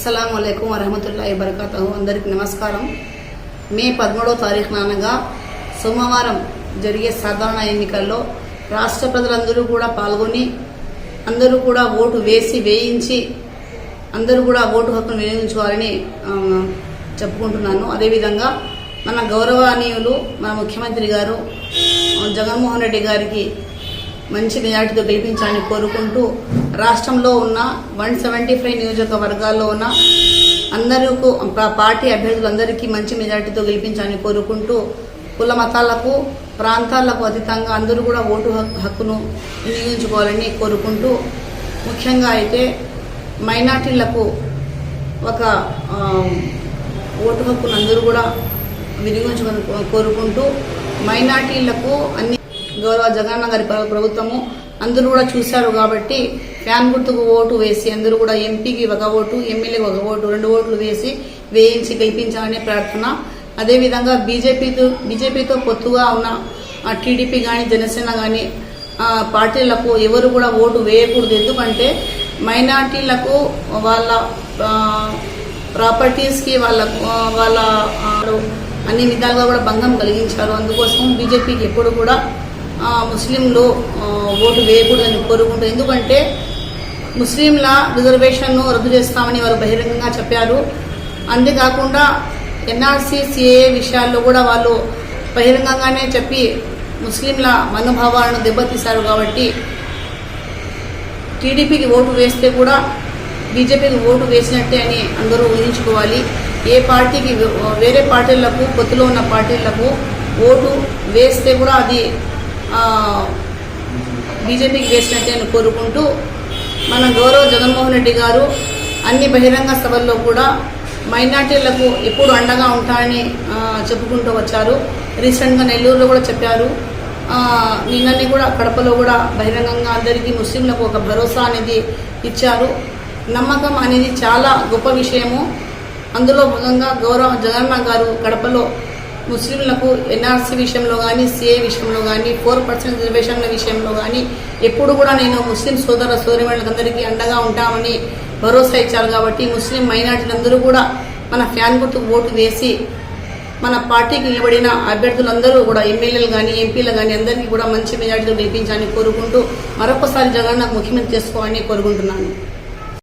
అస్సలం అయికం వరహమతుల్లా వబర్కాతు అందరికి నమస్కారం. మే పదమూడవ తారీఖున అనగా సోమవారం జరిగే సాధారణ ఎన్నికల్లో రాష్ట్ర ప్రజలందరూ కూడా పాల్గొని అందరూ కూడా ఓటు వేసి వేయించి అందరూ కూడా ఓటు హక్కును వినియోగించుకోవాలని చెప్పుకుంటున్నాను. అదేవిధంగా మన గౌరవనీయులు మన ముఖ్యమంత్రి గారు జగన్మోహన్ రెడ్డి గారికి మంచి మెజార్టీతో గెలిపించాలని కోరుకుంటూ రాష్ట్రంలో ఉన్న వన్ సెవెంటీ ఫైవ్ నియోజకవర్గాల్లో ఉన్న అందరికీ పార్టీ అభ్యర్థులందరికీ మంచి మెజార్టీతో గెలిపించాలని కోరుకుంటూ కుల మతాలకు ప్రాంతాలకు అతీతంగా అందరూ కూడా ఓటు హక్కు- హక్కును వినియోగించుకోవాలని కోరుకుంటూ ముఖ్యంగా అయితే మైనార్టీలకు ఒక ఓటు హక్కును అందరూ కూడా వినియోగించుకొని కోరుకుంటూ మైనార్టీలకు అన్ని గౌరవ జగన్ గారి ప్రభుత్వము అందరూ కూడా చూశారు కాబట్టి ఫ్యాన్ గుర్తుకు ఓటు వేసి అందరూ కూడా ఎంపీకి ఒక ఓటు ఎమ్మెల్యేకి ఒక ఓటు రెండు ఓట్లు వేసి వేయించి గెలిపించాలనే ప్రార్థన. అదేవిధంగా బీజేపీతో బీజేపీతో పొత్తుగా ఉన్న టీడీపీ కానీ జనసేన కానీ పార్టీలకు ఎవరు కూడా ఓటు వేయకూడదు. ఎందుకంటే మైనార్టీలకు వాళ్ళ ప్రాపర్టీస్కి వాళ్ళ వాళ్ళ అన్ని విధాలుగా కూడా భంగం కలిగించారు. అందుకోసం బీజేపీకి ఎప్పుడు కూడా ముస్లింలు ఓటు వేయకూడదని కోరుకుంటారు ఎందుకంటే ముస్లింల రిజర్వేషన్ను రద్దు చేస్తామని వారు బహిరంగంగా చెప్పారు. అంతేకాకుండా ఎన్ఆర్సీ సిఏఏ విషయాల్లో కూడా వాళ్ళు బహిరంగంగానే చెప్పి ముస్లింల మనోభావాలను దెబ్బతీశారు కాబట్టి టీడీపీకి ఓటు వేస్తే కూడా బీజేపీకి ఓటు వేసినట్టే అని అందరూ ఊహించుకోవాలి. ఏ పార్టీకి వేరే పార్టీలకు పొత్తులో ఉన్న పార్టీలకు ఓటు వేస్తే కూడా అది బీజేపీకి వేసినట్టే అని కోరుకుంటూ మన గౌరవ జగన్మోహన్ రెడ్డి గారు అన్ని బహిరంగ సభల్లో కూడా మైనార్టీలకు ఎప్పుడు అండగా ఉంటారని చెప్పుకుంటూ వచ్చారు. రీసెంట్గా నెల్లూరులో కూడా చెప్పారు. ఆ, నిన్నని కూడా కడపలో కూడా బహిరంగంగా అందరికీ ముస్లింలకు ఒక భరోసా అనేది ఇచ్చారు. నమ్మకం అనేది చాలా గొప్ప విషయము. అందులో భాగంగా గౌరవ జగన్న గారు కడపలో ముస్లింలకు ఎన్ఆర్సీ విషయంలో కానీ సిఏ విషయంలో కానీ ఫోర్ పర్సెంట్ రిజర్వేషన్ల విషయంలో కానీ ఎప్పుడు కూడా నేను ముస్లిం సోదర సోదరిమణులందరికీ అండగా ఉంటామని భరోసా ఇచ్చారు కాబట్టి ముస్లిం మైనార్టీలందరూ కూడా మన ఫ్యాన్ గుర్తుకు ఓటు వేసి మన పార్టీకి నిలబడిన అభ్యర్థులందరూ కూడా ఎమ్మెల్యేలు కానీ ఎంపీలు కానీ అందరికీ కూడా మంచి మెజార్టీలు గెలిపించాలని కోరుకుంటూ మరొకసారి జగన్ ముఖ్యమంత్రి చేసుకోవాలని కోరుకుంటున్నాను.